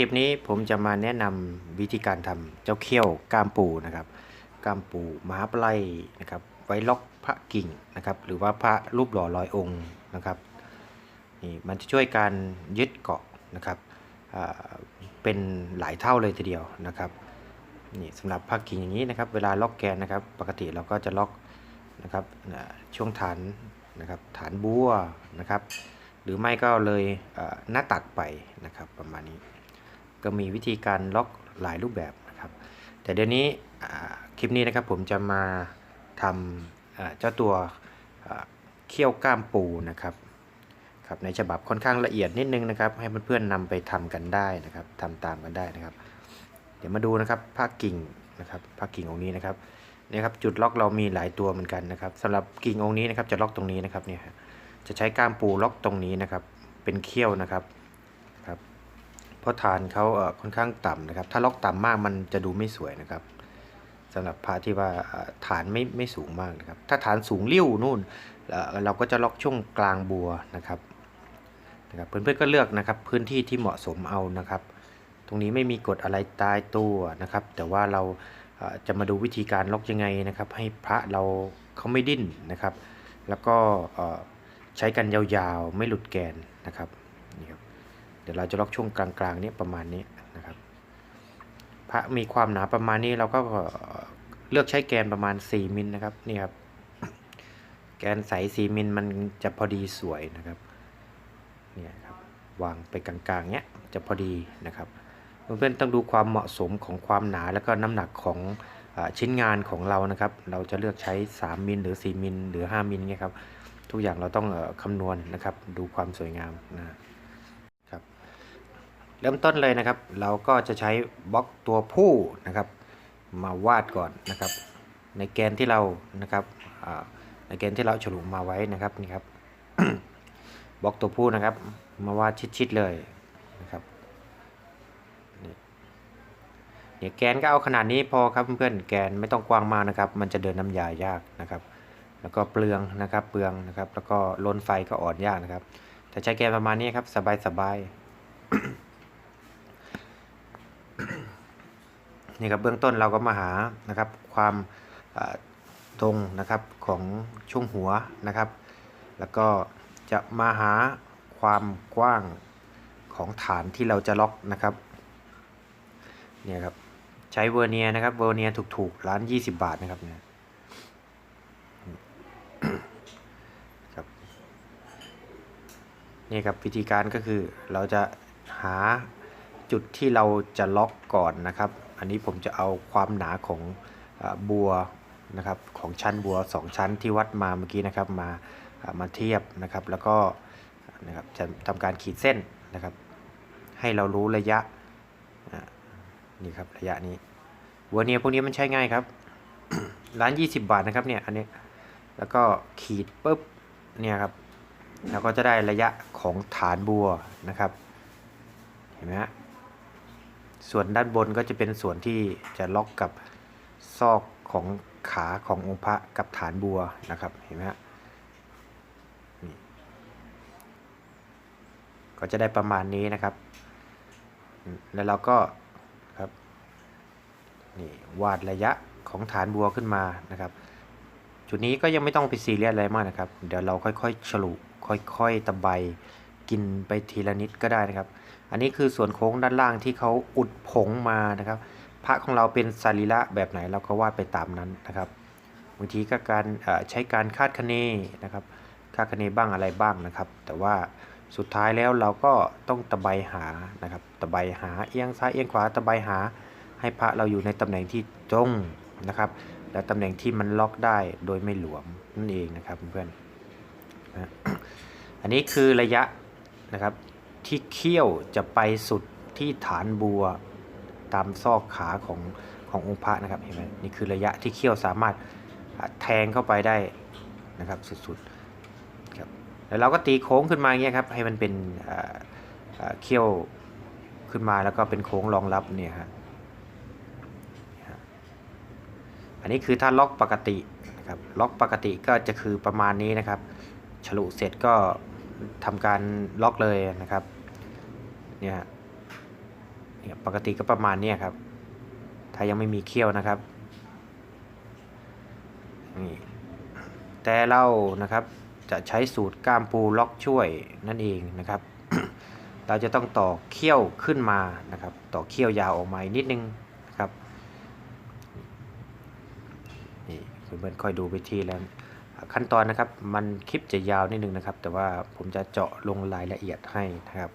คลิปนี้ผมจะมาแนะนำวิธีการทำเจ้าเขี้ยวก้ามปูนะครับ ก้ามปูมหาปลายนะครับ ไว้ล็อกพระกิ่งนะครับ หรือว่าพระรูปหล่อร้อยองค์นะครับนี่มันจะช่วยการยึดเกาะนะครับเป็นหลายเท่าเลยทีเดียวนะครับนี่สำหรับพระกิ่งอย่างนี้นะครับ เวลาล็อกแกนนะครับ ปกติเราก็จะล็อกนะครับช่วงฐานนะครับฐานบัวนะครับ หรือไม่ก็เลยหน้าตักไปนะครับประมาณนี้ ก็มีวิธีการล็อกหลายรูปแบบนะครับ แต่เดี๋ยวนี้คลิปนี้นะครับผมจะมาทำเจ้าตัวเขี้ยวก้ามปูนะครับครับในฉบับค่อนข้างละเอียดนิดนึงนะครับ ให้เพื่อนๆนำไปทำกันได้นะครับทำตามกันได้นะครับ เดี๋ยวมาดูนะครับผ้ากิ่งนะครับผ้ากิ่งองค์นี้นะครับนี่ครับจุดล็อกเรามีหลายตัวเหมือนกันนะครับสำหรับกิ่งองค์นี้นะครับจะล็อกตรงนี้นะครับเนี่ยจะใช้ก้ามปูล็อกตรงนี้นะครับ เป็นเขี้ยวนะครับ เพราะฐานเขาค่อนข้างต่ำนะครับ ถ้าล็อกต่ำมากมันจะดูไม่สวยนะครับสำหรับพระที่ว่าฐานไม่ไม่สูงมากนะครับ ถ้าฐานสูงเลี้ยวนู่นเราก็จะล็อกช่วงกลางบัวนะครับนะครับเพื่อนๆก็เลือกนะครับพื้นที่ที่เหมาะสมเอานะครับ ตรงนี้ไม่มีกฎอะไรตายตัวนะครับ แต่ว่าเราจะมาดูวิธีการล็อกยังไงนะครับ ให้พระเราเขาไม่ดิ้นนะครับ แล้วก็ใช้กันยาวๆไม่หลุดแกนนะครับ ดี๋ยวเราจะล็อกช่วงกลางๆนี้ประมาณนี้นะครับพระมีความหนาประมาณนี้เราก็เลือกใช้แกนประมาณ 4 มิลนะครับนี่ครับแกนใส4มิลมันจะพอดีสวยนะครับเนี่ยครับวางไปกลางๆเนี้ยจะพอดีนะครับเพื่อนๆต้องดูความเหมาะสมของความหนาแล้วก็น้ำหนักของอชิ้นงานของเรานะครับ เราจะเลือกใช้ 3 มิลหรือ 4 มิลหรือ 5 มิลเนี่ยครับ ทุกอย่างเราต้องออคำนวณนะครับ ดูความสวยงามนะ เริ่มต้นเลยนะครับ เราก็จะใช้บล็อกตัวผู้นะครับ มาวาดก่อนนะครับ ในแกนที่เรานะครับอ่าในแกนที่เราฉลุมาไว้นะครับนี่ครับบล็อกตัวผู้นะครับ มาวาดชิดๆเลยนะครับนี่เนี่ยแกนก็เอาขนาดนี้พอครับเพื่อนๆแกนไม่ต้องกว้างมากนะครับ มันจะเดินน้ำยายากนะครับ แล้วก็เปลืองนะครับ เปลืองนะครับ แล้วก็ลนไฟก็อ่อนยากนะครับ แต่ใช้แกนประมาณนี้ครับสบายๆ นี่ครับเบื้องต้นเราก็มาหานะครับความตรงนะครับของช่วงหัวนะครับ แล้วก็จะมาหาความกว้างของฐานที่เราจะล็อกนะครับเนี่ยครับใช้เวอร์เนียนะครับเวอร์เนียถูกๆร้าน 20 บาทนะครับเนี่ยครับนี่ครับวิธีการก็คือเราจะหาจุดที่เราจะล็อกก่อนนะครับ อันนี้ผมจะเอาความหนาของอบัวนะครับของชั้นบัว 2 ชั้นที่วัดมาเมื่อกี้นะครับมามาเทียบนะครับ แล้วก็นะครับจะทำการขีดเส้นนะครับ ให้เรารู้ระยะนี่ครับระยะนี้วัวเนียพวกนี้มันใช้ง่ายครับ ร้าน 20 บาทนะครับเนี่ยอันนี้แล้วก็ขีดปุ๊บเนี่ยครับเราก็จะได้ระยะของฐานบัวนะครับ เห็นไหมฮะ ส่วนด้านบนก็จะเป็นส่วนที่จะล็อกกับซอกของขาขององค์พระกับฐานบัวนะครับเห็นไหมฮะนี่ก็จะได้ประมาณนี้นะครับ แล้วเราก็ครับนี่วาดระยะของฐานบัวขึ้นมานะครับ จุดนี้ก็ยังไม่ต้องไปซีเรียสอะไรมากนะครับ เดี๋ยวเราค่อยๆฉลุค่อยๆตะไบกินไปทีละนิดก็ได้นะครับ อันนี้คือส่วนโค้งด้านล่างที่เขาอุดผงมานะครับ พระของเราเป็นสรีระแบบไหนเราก็วาดไปตามนั้นนะครับบางทีก็การใช้การคาดคะเนนะครับคาดคะเนบ้างอะไรบ้างนะครับ แต่ว่าสุดท้ายแล้วเราก็ต้องตะไบหานะครับตะไบหาเอียงซ้ายเอียงขวาตะไบหา ให้พระเราอยู่ในตำแหน่งที่ตรงนะครับ และตำแหน่งที่มันล็อกได้โดยไม่หลวมนั่นเองนะครับเพื่อนๆอันนี้คือระยะนะครับ ที่เขี้ยวจะไปสุดที่ฐานบัวตามซอกขาของขององค์พระนะครับเห็นไหมนี่คือระยะที่เขี้ยวสามารถแทงเข้าไปได้นะครับสุดๆครับแล้วเราก็ตีโค้งขึ้นมาอย่างเงี้ยครับให้มันเป็นเขี้ยวขึ้นมาแล้วก็เป็นโค้งรองรับเนี่ยฮะอันนี้คือถ้าล็อกปกตินะครับล็อกปกติก็จะคือประมาณนี้นะครับ ฉลุเสร็จก็ทำการล็อกเลยนะครับ เนี่ยเนี่ยปกติก็ประมาณเนี้ยครับ ถ้ายังไม่มีเขี้ยวนะครับนี่แต่เรานะครับจะใช้สูตรก้ามปูล็อกช่วยนั่นเองนะครับ เราจะต้องต่อเขี้ยวขึ้นมานะครับ ต่อเขี้ยวยาวออกมาอีกนิดนึงนะครับนี่คือเพื่อนค่อยดูไปทีแล้วขั้นตอนนะครับมันคลิปจะยาวนิดนึงนะครับ แต่ว่าผมจะเจาะลงรายละเอียดให้นะครับ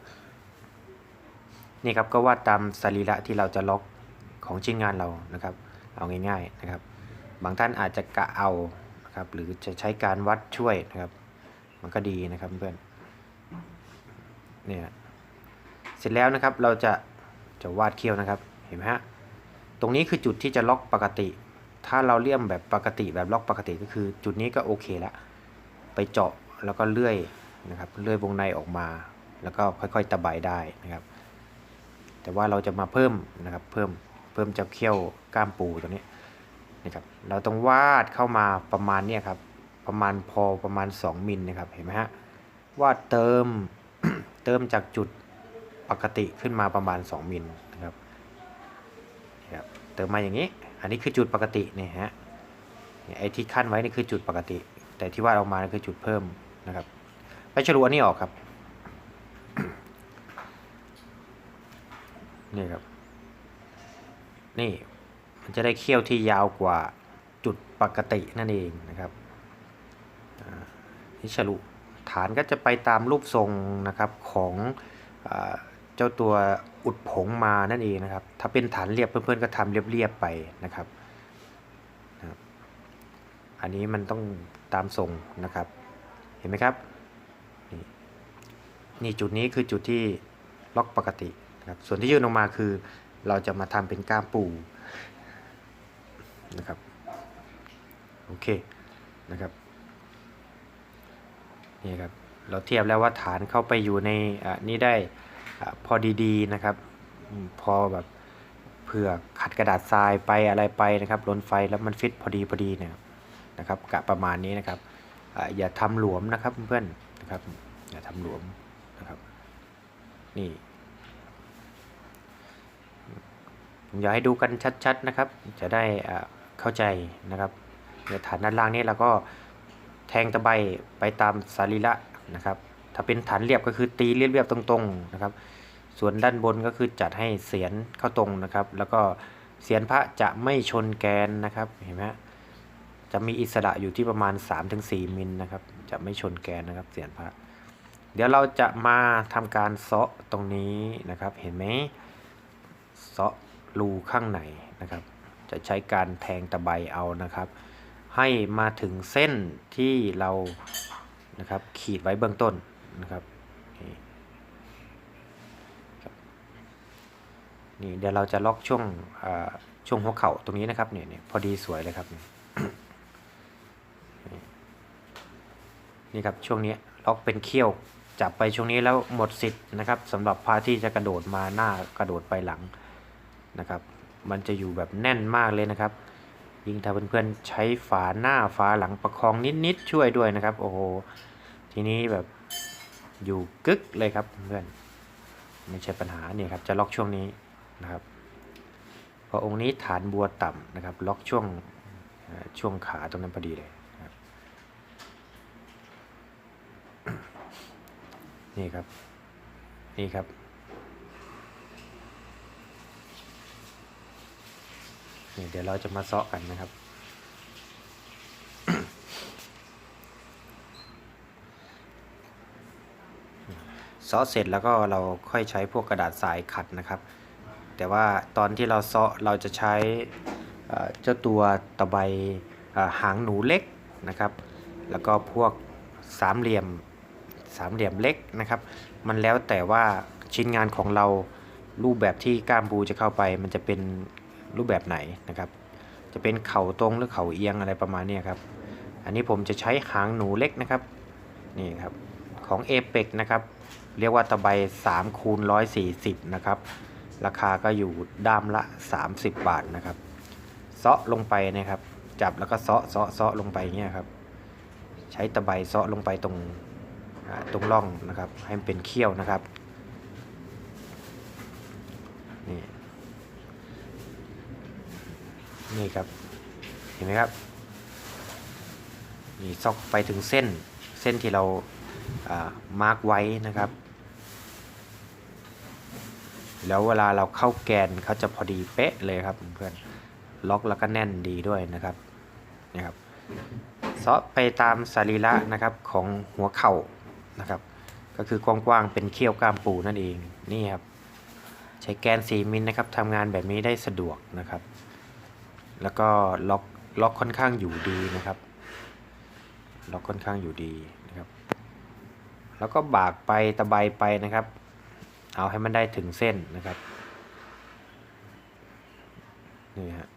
นี่ครับก็วาดตามสรีระที่เราจะล็อกของชิ้นงานเรานะครับ เอาง่าย ๆนะครับ บางท่านอาจจะกะเอานะครับหรือจะใช้การวัดช่วยนะครับ มันก็ดีนะครับเพื่อนเนี่ยเสร็จแล้วนะครับเราจะจะวาดเขี้ยวนะครับเห็นไหมฮะตรงนี้คือจุดที่จะล็อกปกติ ถ้าเราเลี่ยมแบบปกติแบบล็อกปกติก็คือ จุดนี้ก็โอเคแล้วไปเจาะแล้วก็เลื่อยนะครับเลื่อยวงในออกมา แล้วก็ค่อยๆตะไบได้นะครับ แต่ว่าเราจะมาเพิ่มนะครับเพิ่มเพิ่มเจ้าเขี้ยวก้ามปูตัวนี้นะครับเราต้องวาดเข้ามาประมาณเนี้ยครับประมาณพอประมาณ 2มิลนะครับเห็นไหมฮะวาดเติมเติมจากจุดปกติขึ้นมาประมาณ 2มิลนะครับนี่ครับเติมมาอย่างนี้ อันนี้คือจุดปกติเนี่ยฮะไอ้ที่ขั้นไว้นี่คือจุดปกติ แต่ที่วาดออกมานี่คือจุดเพิ่มนะครับไปฉลุอันนี้ออกครับ นี่ครับ นี่มันจะได้เขี้ยวที่ยาวกว่าจุดปกตินั่นเองนะครับนี่ฉลุฐานก็จะไปตามรูปทรงนะครับของอเจ้าตัวอุดผงมานั่นเองนะครับ ถ้าเป็นฐานเรียบเพื่อนๆก็ทำเรียบๆไปนะครับ อันนี้มันต้องตามทรงนะครับ เห็นไหมครับ นี่จุดนี้คือจุดที่ล็อกปกติ นะครับส่วนที่ยื่นออกมาคือ เราจะมาทำเป็นก้ามปูนะครับโอเคนะครับนี่ครับเราเทียบแล้วว่าฐานเข้าไปอยู่ในอ่านี่ได้อาพอดีๆนะครับ พอแบบเผื่อขัดกระดาษทรายไปอะไรไปนะครับล้นไฟแล้วมันฟิตพอดีพอดีเนี่ยนะครับกะประมาณนี้นะครับออย่าทำหลวมนะครับเพื่อนๆนะครับอย่าทำหลวมนะครับนี่ ผม อยากให้ดูกันชัดๆนะครับ จะได้เข้าใจนะครับฐานด้านล่างนี้เราก็แทงตะไบไปตามสารีระนะครับ ถ้าเป็นฐานเรียบก็คือตีเรียบๆตรงๆนะครับ ส่วนด้านบนก็คือจัดให้เสียนเข้าตรงนะครับ แล้วก็เสียนพระจะไม่ชนแกนนะครับเห็นไหมจะมีอิสระอยู่ที่ประมาณ 3-4มิลนะครับ จะไม่ชนแกนนะครับเสียนพระ เดี๋ยวเราจะมาทำการเซาะตรงนี้นะครับ เห็นไหมเซาะ รูข้างในนะครับ จะใช้การแทงตะไบเอานะครับ ให้มาถึงเส้นที่เรานะครับขีดไว้เบื้องต้นนะครับนี่เดี๋ยวเราจะล็อกช่วงช่วงหัวเข่าตรงนี้นะครับเนี่ยเนี่ยพอดีสวยเลยครับ นี่ครับช่วงนี้ล็อกเป็นเขี้ยวจับไปช่วงนี้แล้วหมดสิทธิ์นะครับสำหรับพาที่จะกระโดดมาหน้ากระโดดไปหลัง นะครับ มันจะอยู่แบบแน่นมากเลยนะครับ ยิ่งถ้าเพื่อนๆใช้ฝาหน้าฝาหลังประคองนิดๆช่วยด้วยนะครับ โอ้โห ทีนี้แบบอยู่กึกเลยครับเพื่อนไม่ใช่ปัญหาเนี่ยครับจะล็อกช่วงนี้นะครับเพอองค์นี้ฐานบัวต่ำนะครับ ล็อกช่วงช่วงขาตรงนั้นพอดีเลยนะครับ นี่ครับ นี่เดี๋ยวเราจะมาเซาะกันนะครับ เซาะเสร็จแล้วก็เราค่อยใช้พวกกระดาษทรายขัดนะครับ แต่ว่าตอนที่เราเซาะเราจะใช้เจ้าตัวตะไบหางหนูเล็กนะครับ แล้วก็พวกสามเหลี่ยมสามเหลี่ยมเล็กนะครับ มันแล้วแต่ว่าชิ้นงานของเรารูปแบบที่ก้ามปูจะเข้าไป มันจะเป็น รูปแบบไหนนะครับ จะเป็นเข่าตรงหรือเข่าเอียงอะไรประมาณนี้ครับ อันนี้ผมจะใช้หางหนูเล็กนะครับนี่ครับของ a p e x นะครับเรียกว่าตะไบ3คูณ140นะครับราคาก็อยู่ด้ามละ 30 บาทนะครับเซาะลงไปนะครับ จับแล้วก็เซาะเซาะเซาะลงไปเงี้ยครับ ใช้ตะไบเซาะลงไปตรงตรงร่องนะครับ ให้มันเป็นเขี้ยวนะครับนี่ นี่ครับ เห็นไหมครับนี่ซอกไปถึงเส้นเส้นที่เรามาร์กไว้นะครับ แล้วเวลาเราเข้าแกนเขาจะพอดีเป๊ะเลยครับเพื่อนล็อกแล้วก็แน่นดีด้วยนะครับนี่ครับซาะไปตามสรีระนะครับของหัวเข่านะครับ ก็คือกว้างๆเป็นเขี้ยวกล้ามปูนั่นเองนี่ครับใช้แกน 4 มิลนะครับทำงานแบบนี้ได้สะดวกนะครับ แล้วก็ล็อกล็อกค่อนข้างอยู่ดีนะครับ ล็อกค่อนข้างอยู่ดีนะครับ แล้วก็บากไปตะไบไปนะครับ เอาให้มันได้ถึงเส้นนะครับ นี่ฮะ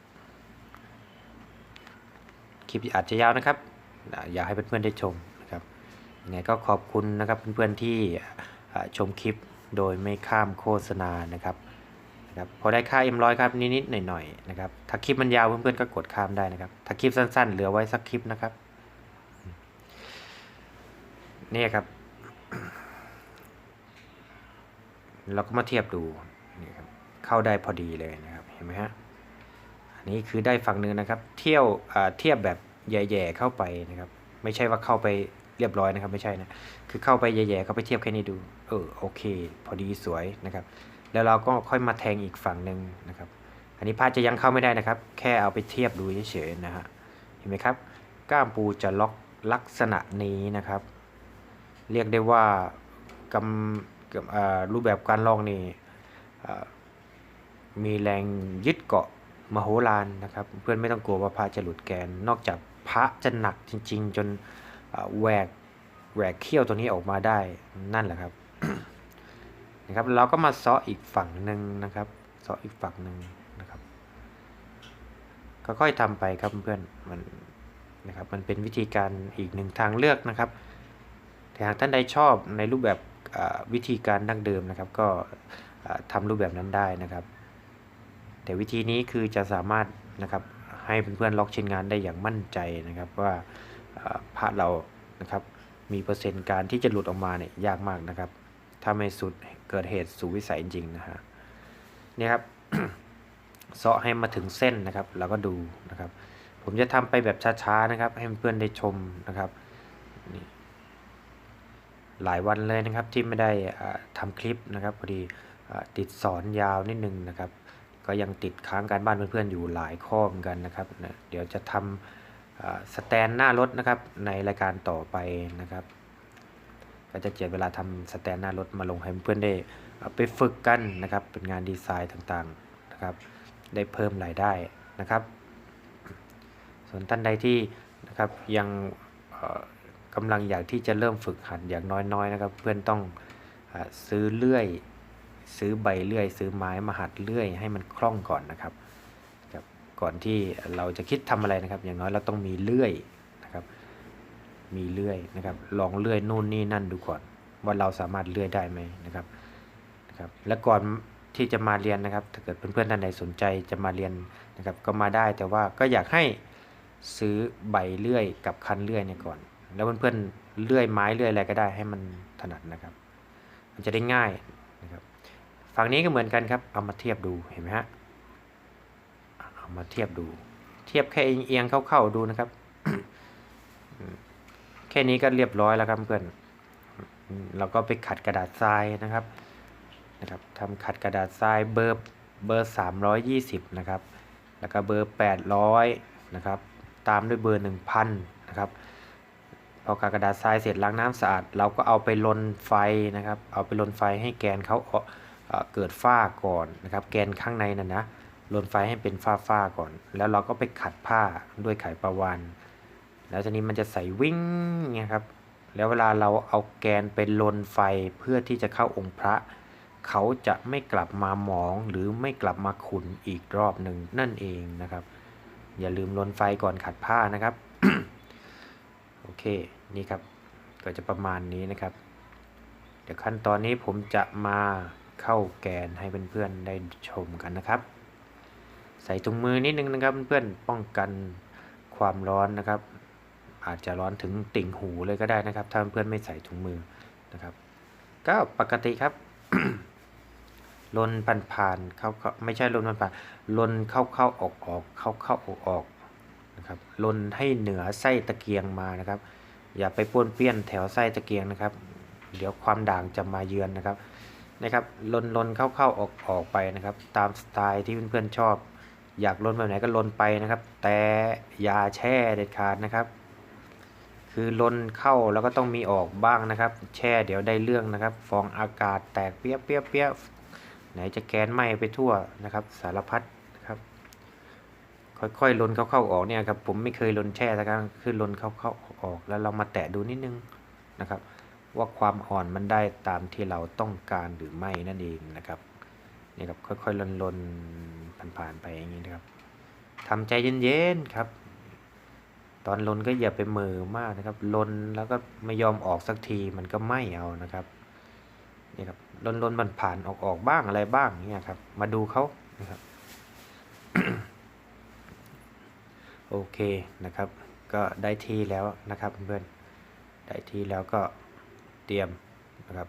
คลิปอาจจะยาวนะครับ อยากให้เพื่อนๆได้ชมนะครับ ยังไงก็ขอบคุณนะครับเพื่อนๆที่ชมคลิปโดยไม่ข้ามโฆษณานะครับ นะครับพอได้ค่า M100 ครับนิดๆหน่อยๆนะครับถ้าคลิปมันยาวเพื่อนๆก็กดข้ามได้นะครับถ้าคลิปสั้นๆ เหลือไว้สักคลิปนะครับนี่ครับ เราก็มาเทียบดูนี่ครับเข้าได้พอดีเลยนะครับเห็นไหมฮะอันนี้คือได้ฝั่งหนึ่งนะครับ เที่ยวเทียบแบบแย่ๆเข้าไปนะครับ ไม่ใช่ว่าเข้าไปเรียบร้อยนะครับ ไม่ใช่นะคือเข้าไปแย่ๆเข้าไปเทียบแค่นี้ดู เออโอเค พอดีสวยนะครับ แล้วเราก็ค่อยมาแทงอีกฝั่งหนึ่งนะครับ อันนี้พาจะยังเข้าไม่ได้นะครับ แค่เอาไปเทียบดูเฉยๆนะฮะเห็นไหมครับ ก้ามปูจะล็อกลักษณะนี้นะครับ เรียกได้ว่ากำรูปแบบการลองนี่มีแรงยึดเกาะมโหฬารนะครับ เพื่อนไม่ต้องกลัวว่าพระจะหลุดแกน นอกจากพระจะหนักจริง ๆ จนแหวกแหวกเขี้ยวตัวนี้ออกมาได้นั่นแหละครับ นะครับเราก็มาซ้ออีกฝั่งหนึ่งนะครับซ้ออีกฝั่งหนึ่งนะครับก็ค่อยทำไปครับเพื่อนมันนะครับมันเป็นวิธีการอีกหนึ่งทางเลือกนะครับแต่หากท่านใดชอบในรูปแบบวิธีการดั้งเดิมนะครับ ก็ทำรูปแบบนั้นได้นะครับ แต่วิธีนี้คือจะสามารถนะครับให้เพื่อนๆล็อกชิ้นงานได้อย่างมั่นใจนะครับว่าพระเรานะครับมีเปอร์เซ็นต์การที่จะหลุดออกมาเนี่ยยากมากนะครับ ถ้าไม่สุดเกิดเหตุสู่วิสัยจริงนะฮะนี่ครับเซาะให้มาถึงเส้นนะครับ แล้วก็ดูนะครับ ผมจะทำไปแบบช้าๆนะครับ ให้เพื่อนได้ชมนะครับหลายวันเลยนะครับที่ไม่ได้ทำคลิปนะครับพอดีติดสอนยาวนิดนึงนะครับ ก็ยังติดค้างการบ้านเพื่อนๆอยู่หลายข้อเหมือนกันนะครับเดี๋ยวจะทำสแตนหน้ารถนะครับในรายการต่อไปนะครับ ก็จะเจียดเวลาทำสแตนหน้ารถมาลงให้เพื่อนได้ไปฝึกกันนะครับ เป็นงานดีไซน์ต่างๆนะครับ ได้เพิ่มรายได้นะครับ ส่วนท่านใดที่นะครับยังกำลังอยากที่จะเริ่มฝึกหัดอย่างน้อยๆนะครับ เพื่อนต้องอซื้อเลื่อยซื้อใบเลื่อย ซื้อไม้มาหัดเลื่อยให้มันคล่องก่อนนะครับ ก่อนที่เราจะคิดทำอะไรนะครับ อย่างน้อยเราต้องมีเลื่อย มีเลื่อยนะครับลองเลื่อยนู่นนี่นั่นดูก่อน ว่าเราสามารถเลื่อยได้ไหมนะครับนะครับ และก่อนที่จะมาเรียนนะครับ ถ้าเกิดเพื่อนๆท่านใดสนใจจะมาเรียนนะครับ ก็มาได้แต่ว่าก็อยากให้ซื้อใบเลื่อยกับคันเลื่อยเนี่ยก่อน แล้วเพื่อนๆเลื่อยไม้เลื่อยอะไรก็ได้ให้มันถนัดนะครับ มันจะได้ง่ายนะครับฝั่งนี้ก็เหมือนกันครับ เอามาเทียบดูเห็นไหมฮะเอามาเทียบดู เทียบแค่เอียงๆเข้าๆดูนะครับ ค่นี้ก็เรียบร้อยแล้วครับเพื่อนเราก็ไปขัดกระดาษทรายนะครับนะครับทำขัดกระดาษทรายเบอร์เบอร์ 320 นะครับ แล้วก็เบอร์ 800 นะครับ ตามด้วยเบอร์ 1,000 นะครับ พอขัดกระดาษทรายเสร็จล้างน้ำสะอาด เราก็เอาไปลนไฟนะครับ เอาไปลนไฟให้แกนเขาเกิดฝ้าก่อนนะครับ แกนข้างในนั่นนะลนไฟให้เป็นฝ้าฝ้าก่อน แล้วเราก็ไปขัดผ้าด้วยไขประวาน แล้วทีนี้มันจะใส่วิ่งเงี้ยครับ แล้วเวลาเราเอาแกนไปลนไฟเพื่อที่จะเข้าองค์พระ เขาจะไม่กลับมาหมองหรือไม่กลับมาขุนอีกรอบหนึ่งนั่นเองนะครับ อย่าลืมลนไฟก่อนขัดผ้านะครับ โอเค นี่ครับ ก็จะประมาณนี้นะครับ เดี๋ยวขั้นตอนนี้ผมจะมาเข้าแกนให้เพื่อนๆได้ชมกันนะครับ ใส่ถุงมือนิดนึงนะครับเพื่อนๆป้องกันความร้อนนะครับ อาจจะร้อนถึงติ่งหูเลยก็ได้นะครับ ถ้าเพื่อนไม่ใส่ถุงมือนะครับ ก็ปกติครับลนผ่านผ่านเข้าเข้าไม่ใช่ลนผ่านผ่านลนเข้าเข้าออกออกเข้าเข้าออกออกนะครับลนให้เหนือไส้ตะเกียงมานะครับ อย่าไปป้วนเปี้ยนแถวไส้ตะเกียงนะครับ เดี๋ยวความด่างจะมาเยือนนะครับนะครับลนลนเข้าเข้าออกออกไปนะครับ ตามสไตล์ที่เพื่อนๆชอบ อยากลนแบบไหนก็ลนไปนะครับ แต่อย่าแช่เด็ดขาดนะครับ คือลนเข้าแล้วก็ต้องมีออกบ้างนะครับ แช่เดี๋ยวได้เรื่องนะครับ ฟองอากาศแตกเปี้ยเปี้ยเปี้ยไหนจะแกนไหม้ไปทั่วนะครับ สารพัดนะครับ ค่อยๆลนเข้าๆออกเนี่ยครับผมไม่เคยลนแช่สักครั้งคือลนเข้าๆออกแล้วเรามาแตะดูนิดนึงนะครับ ว่าความอ่อนมันได้ตามที่เราต้องการหรือไม่นั่นเองนะครับนี่ครับค่อยๆลนลนๆผ่านๆไปอย่างนี้นะครับทำใจเย็นๆครับ ตอนลนก็อย่าไปมือมากนะครับ ลนแล้วก็ไม่ยอมออกสักทีมันก็ไม่เอานะครับนี่ครับลนลนมันผ่านออกออกบ้างอะไรบ้างเนี่ยครับ มาดูเขานะครับโอเคนะครับ ก็ได้ที่แล้วนะครับเพื่อนได้ที่แล้วก็เตรียมนะครับ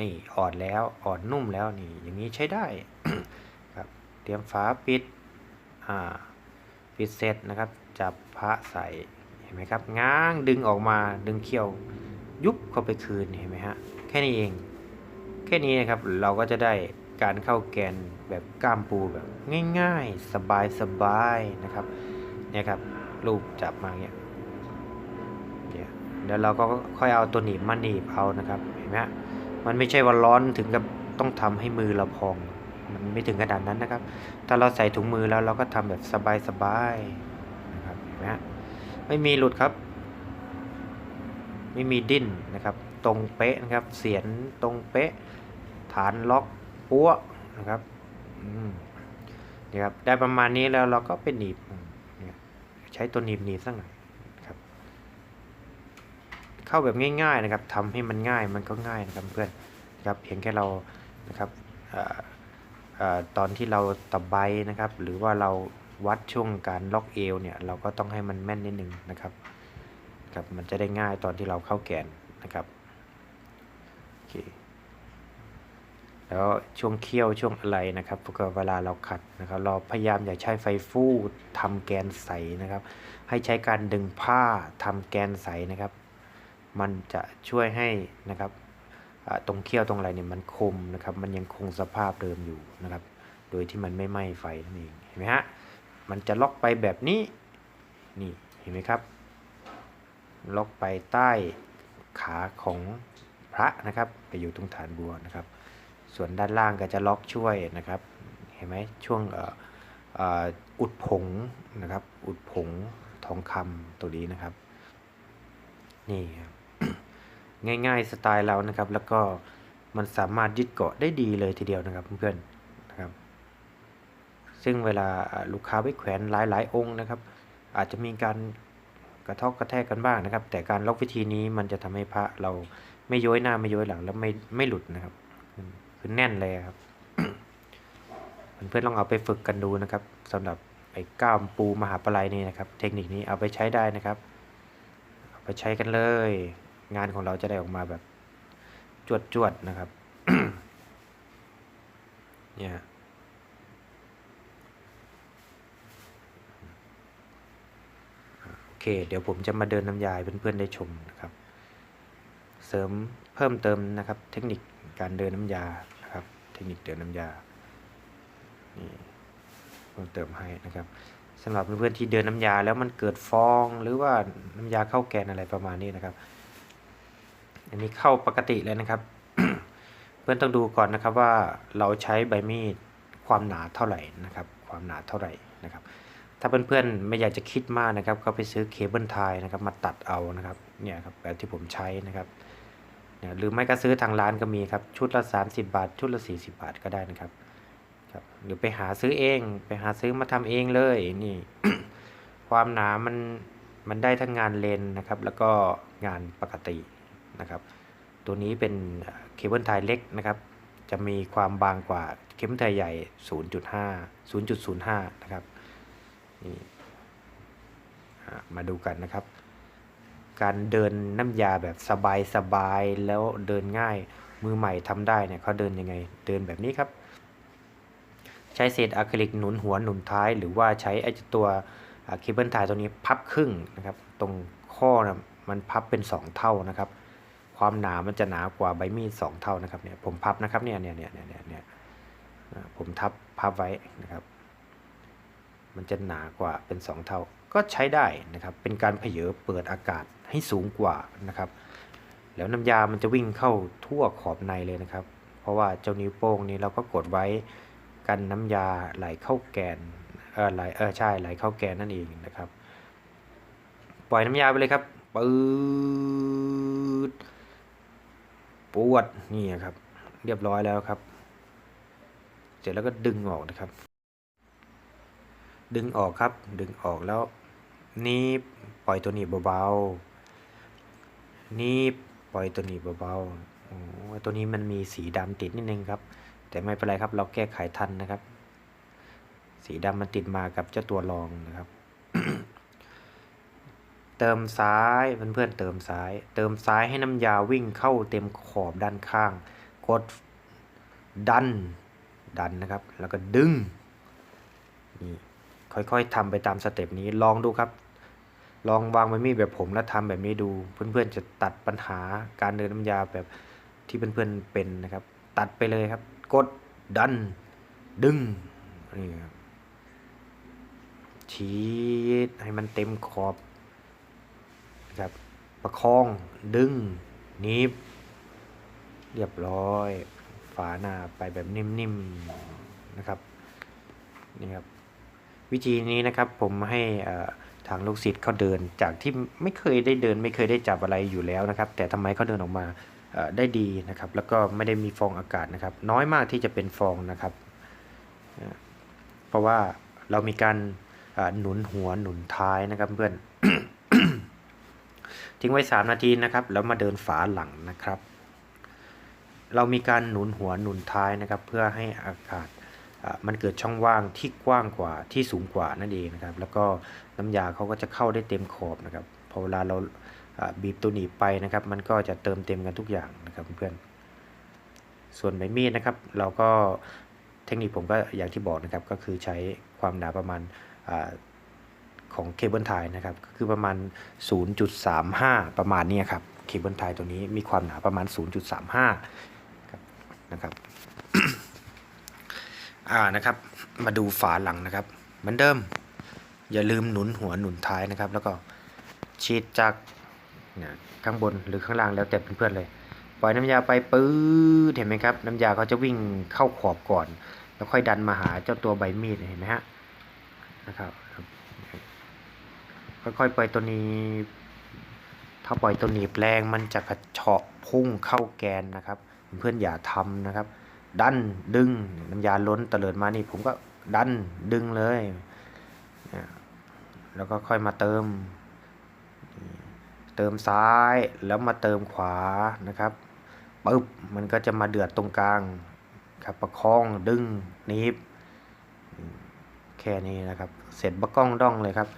นี่อ่อนแล้วอ่อนนุ่มแล้วนี่อย่างนี้ใช้ได้ครับ เตรียมฝาปิดอ่าปิดเสร็จนะครับ จับพระใส่เห็นไหมครับ ง้างดึงออกมาดึงเขี้ยวยุบเข้าไปคืนเห็นไหมฮะแค่นี้เอง แค่นี้นะครับเราก็จะได้การเข้าแกนแบบกล้ามปูแบบง่ายๆ สบายๆนะครับเนี่ยครับรูปจับมาเงี้ยเนี่ยเดี๋ยวเราก็ค่อยเอาตัวหนีบมาหนีบเอานะครับเห็นไหมฮะมันไม่ใช่ว่าร้อนถึงกับต้องทำให้มือเราพอง มันไม่ถึงขนาดนั้นนะครับ ถ้าเราใส่ถุงมือแล้วเราก็ทำแบบสบายๆนะครับเห็ นไมฮะไม่มีหลุดครับ ไม่มีดิ้นนะครับ ตรงเป๊ะนะครับ เสียนตรงเป๊ะ ฐานล็อกปัวนะครับนี่ครับ ได้ประมาณนี้แล้วเราก็ไปหนีบเนี่ยใช้ตัวหนีบหนีบสักหน่อยครับ เข้าแบบง่ายๆนะครับทำให้มันง่ายมันก็ง่ายนะครับเพื่อนนะครับเพียงแค่เรานะครับออเอ่อตอนที่เราตะไบนะครับ หรือว่าเรา วัดช่วงการล็อกเอวเนี่ยเราก็ต้องให้มันแม่นนิดนึงนะครับครับมันจะได้ง่ายตอนที่เราเข้าแกนนะครับโอเคแล้วช่วงเคี่ยวช่วงอะไรนะครับก็เวลาเราขัดนะครับ เราพยายามอย่าใช้ไฟฟูทำแกนใสนะครับ ให้ใช้การดึงผ้าทำแกนใสนะครับ มันจะช่วยให้นะครับตรงเคี่ยวตรงอะไรเนี่ยมันคมนะครับ มันยังคงสภาพเดิมอยู่นะครับ โดยที่มันไม่ไหม้ไฟนั่นเองเห็นไหมฮะ มันจะล็อกไปแบบนี้ นี่เห็นไหมครับ ล็อกไปใต้ขาของพระนะครับ ไปอยู่ตรงฐานบัวนะครับ ส่วนด้านล่างก็จะล็อกช่วยนะครับ เห็นไหมช่วงอุดผงนะครับ อุดผงทองคำตัวนี้นะครับ นี่ครับง่ายๆสไตล์เรานะครับ แล้วก็มันสามารถยึดเกาะได้ดีเลยทีเดียวนะครับเพื่อนๆ ซึ่งเวลาลูกค้าไปแขวนหลายๆ องค์นะครับ อาจจะมีการกระทบกระแทกกันบ้างนะครับ แต่การล็อกวิธีนี้มันจะทำให้พระเราไม่ย้อยหน้าไม่ย้อยหลังแล้วไม่ไม่หลุดนะครับคือแน่นเลยครับเพื่อนๆลองเอาไปฝึกกันดูนะครับสำหรับไอ้ก้ามปูมหาปลายนี่นะครับ เทคนิคนี้เอาไปใช้ได้นะครับเอาไปใช้กันเลย งานของเราจะได้ออกมาแบบจวดๆนะครับ เนี่ยโอ เค เดี๋ยวผมจะมาเดินน้ำยายเพื่อนๆได้ชมนะครับ เสริมเพิ่มเติมนะครับ เทคนิคการเดินน้ำยานะครับ เทคนิคเดินน้ำยานี่เพิ่มเติมให้นะครับสำหรับเพื่อนๆที่เดินน้ำยาแล้วมันเกิดฟองหรือว่าน้ำยาเข้าแกนอะไรประมาณนี้นะครับ อันนี้เข้าปกติเลยนะครับ เพื่อนต้องดูก่อนนะครับว่าเราใช้ใบมีดความหนาเท่าไหร่นะครับ ความหนาเท่าไหร่นะครับ ถ้าเพื่อนๆไม่อยากจะคิดมากนะครับก็ไปซื้อเคเบิลไทยนะครับมาตัดเอานะครับเนี่ยครับแบบที่ผมใช้นะครับเนี่ยหรือไม่ก็ซื้อทางร้านก็มีครับชุดละ 30 บาท ชุดละ 40 บาทก็ได้นะครับครับหรือไปหาซื้อเองไปหาซื้อมาทำเองเลยนี่ความหนามันมันได้ทั้งงานเลนนะครับ แล้วก็งานปกตินะครับ ตัวนี้เป็นเคเบิลไทยเล็กนะครับ จะมีความบางกว่าเคเบิลไทยใหญ่ 0.5 0.05 นะครับ นี่มาดูกันนะครับ การเดินน้ำยาแบบสบายๆแล้วเดินง่ายมือใหม่ทำได้เนี่ยเขาเดินยังไง เดินแบบนี้ครับ ใช้เศษอะคริลิกหนุนหัวหนุนท้าย หรือว่าใช้ไอตัวเคเบิลไทยตัวนี้พับครึ่งนะครับ ตรงข้อนะมันพับเป็น 2 เท่านะครับ ความหนามันจะหนากว่าใบมีดสองเท่านะครับเนี่ยผมพับนะครับเนี่ยเนี่ยเนี่ยเนี่ยเนี่ยผมทับพับไว้นะครับ มันจะหนากว่าเป็น 2 เท่า ก็ใช้ได้นะครับ เป็นการเผยเปิดอากาศให้สูงกว่านะครับ แล้วน้ำยามันจะวิ่งเข้าทั่วขอบในเลยนะครับ เพราะว่าเจ้านิ้วโป้งนี้เราก็กดไว้กันน้ำยาไหลเข้าแกนเออไหลเออใช่ไหลเข้าแกนนั่นเองนะครับ ปล่อยน้ำยาไปเลยครับปืดปวดนี่ครับ เรียบร้อยแล้วครับ เสร็จแล้วก็ดึงออกนะครับ ดึงออกครับ ดึงออกแล้วนี่ปล่อยตัวนีบเบาๆนี่ปล่อยตัวนีบเบาๆโอ้ตัวนี้มันมีสีดำติดนิดนึงครับ แต่ไม่เป็นไรครับ เราแก้ไขทันนะครับ สีดำมันติดมากับเจ้าตัวรองนะครับ เติมซ้ายเพื่อนๆเติมซ้าย เติมซ้ายให้น้ำยาวิ่งเข้าเต็มขอบด้านข้าง กดดันดันนะครับ แล้วก็ดึงนี่ ค่อยๆทำไปตามสเต็ปนี้ลองดูครับ ลองวางใบมีดแบบผมแล้วทำแบบนี้ดู เพื่อนๆจะตัดปัญหาการเดินน้ำยาแบบที่เพื่อนๆเป็นนะครับ ตัดไปเลยครับ กดดัน ดึงนี่ครับชีดให้มันเต็มขอบนะครับประคองดึงนีบเรียบร้อย ฝาหน้าไปแบบนิ่มๆนะครับนี่ครับ วิธีนี้นะครับผมให้ทางลูกศิษย์เขาเดินจากที่ไม่เคยได้เดิน ไม่เคยได้จับอะไรอยู่แล้วนะครับ แต่ทำไมเขาเดินออกมาได้ดีนะครับ แล้วก็ไม่ได้มีฟองอากาศนะครับ น้อยมากที่จะเป็นฟองนะครับ เพราะว่าเรามีการหนุนหัวหนุนท้ายนะครับเพื่อนทิ้งไว้ 3 นาทีนะครับ แล้วมาเดินฝาหลังนะครับ เรามีการหนุนหัวหนุนท้ายนะครับ เพื่อให้อากาศ มันเกิดช่องว่างที่กว้างกว่าที่สูงกว่านั่นเองนะครับ แล้วก็น้ำยาเขาก็จะเข้าได้เต็มขอบนะครับพอเวลาเราบีบตัวหนีบไปนะครับ มันก็จะเติมเต็มกันทุกอย่างนะครับเพื่อนส่วนใบมีดนะครับ เราก็เทคนิคผมก็อย่างที่บอกนะครับ ก็คือใช้ความหนาประมาณอของเคเบิลไทยนะครับ ก็คือประมาณ 0.35 ประมาณนี้ครับเคเบิลไทยตัวนี้มีความหนาประมาณ 0.35 นะครับ อ่านะครับ มาดูฝาหลังนะครับ เหมือนเดิม อย่าลืมหนุนหัวหนุนท้ายนะครับ แล้วก็ฉีดจากข้างบนหรือข้างล่างแล้วแต่เพื่อนๆเลย ปล่อยน้ำยาไปปื๊ดเห็นไหมครับ น้ำยาเขาจะวิ่งเข้าขอบก่อน แล้วค่อยดันมาหาเจ้าตัวใบมีดเห็นไหมฮะนะครับ ค่อยๆปล่อยตัวนี้ ถ้าปล่อยตัวหนีบแรงมันจะกระเฉาะพุ่งเข้าแกนนะครับ เพื่อนๆอย่าทำนะครับ ดันดึงน้ำยาล้นเตลิดมานี่ผมก็ดันดึงเลย แล้วก็ค่อยมาเติม เติมซ้ายแล้วมาเติมขวานะครับปึ๊บมันก็จะมาเดือดตรงกลางครับประคองดึงนีบแค่นี้นะครับ เสร็จบะก้องด้องเลยครับ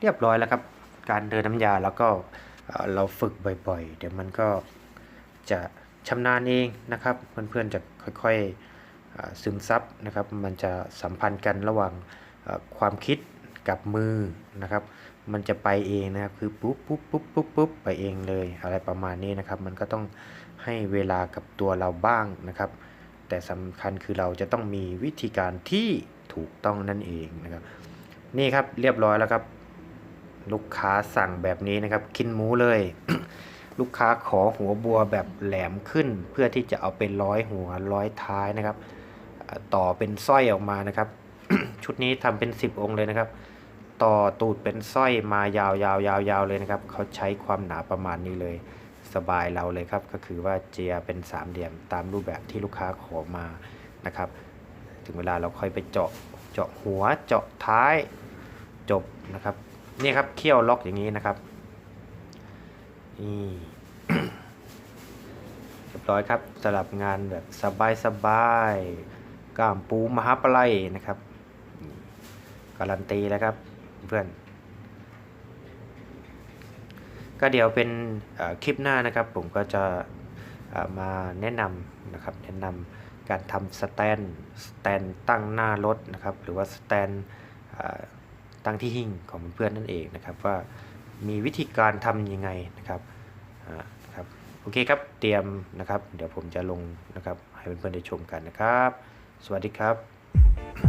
เรียบร้อยแล้วครับ การเดินน้ำยาแล้วก็เราฝึกบ่อยๆ เดี๋ยวมันก็จะ ชำนาญเองนะครับเพื่อนๆจะค่อยๆซึมซับนะครับมันจะสัมพันธ์กันระหว่างความคิดกับมือนะครับ มันจะไปเองนะครับคือปุ๊บปุ๊บปุ๊บปุ๊บปุ๊บไปเองเลยอะไรประมาณนี้นะครับ มันก็ต้องให้เวลากับตัวเราบ้างนะครับ แต่สำคัญคือเราจะต้องมีวิธีการที่ถูกต้องนั่นเองนะครับ นี่ครับเรียบร้อยแล้วครับ ลูกค้าสั่งแบบนี้นะครับ กินหมูเลย ลูกค้าขอหัวบัวแบบแหลมขึ้น เพื่อที่จะเอาไปร้อยหัวร้อยท้ายนะครับ ต่อเป็นสร้อยออกมานะครับ ชุดนี้ทำเป็น 10 องค์เลยนะครับ ต่อตูดเป็นสร้อยมายาวยาวยาวยาวเลยนะครับ เขาใช้ความหนาประมาณนี้เลย สบายเราเลยครับ ก็คือว่าเจียเป็นสามเหลี่ยมตามรูปแบบที่ลูกค้าขอมานะครับ ถึงเวลาเราค่อยไปเจาะเจาะหัวเจาะท้ายจบนะครับ นี่ครับเขี้ยวล็อกอย่างนี้นะครับ นี่เรียบร้อยครับสลับงานแบบสบายสบายๆกล้ามปูมหาปลายนะครับ การันตีแล้วครับเพื่อนก็เดี๋ยวเป็นคลิปหน้านะครับ ผมก็จะมาแนะนำนะครับ แนะนำการทำสแตนสแตนตั้งหน้ารถนะครับ หรือว่าสแตนตั้งที่หิ้งของเพื่อนนั่นเองนะครับว่า มีวิธีการทำยังไงนะครับอ่านะครับโอเคครับเตรียมนะครับ เดี๋ยวผมจะลงนะครับ ให้เพื่อนๆได้ชมกันนะครับ สวัสดีครับ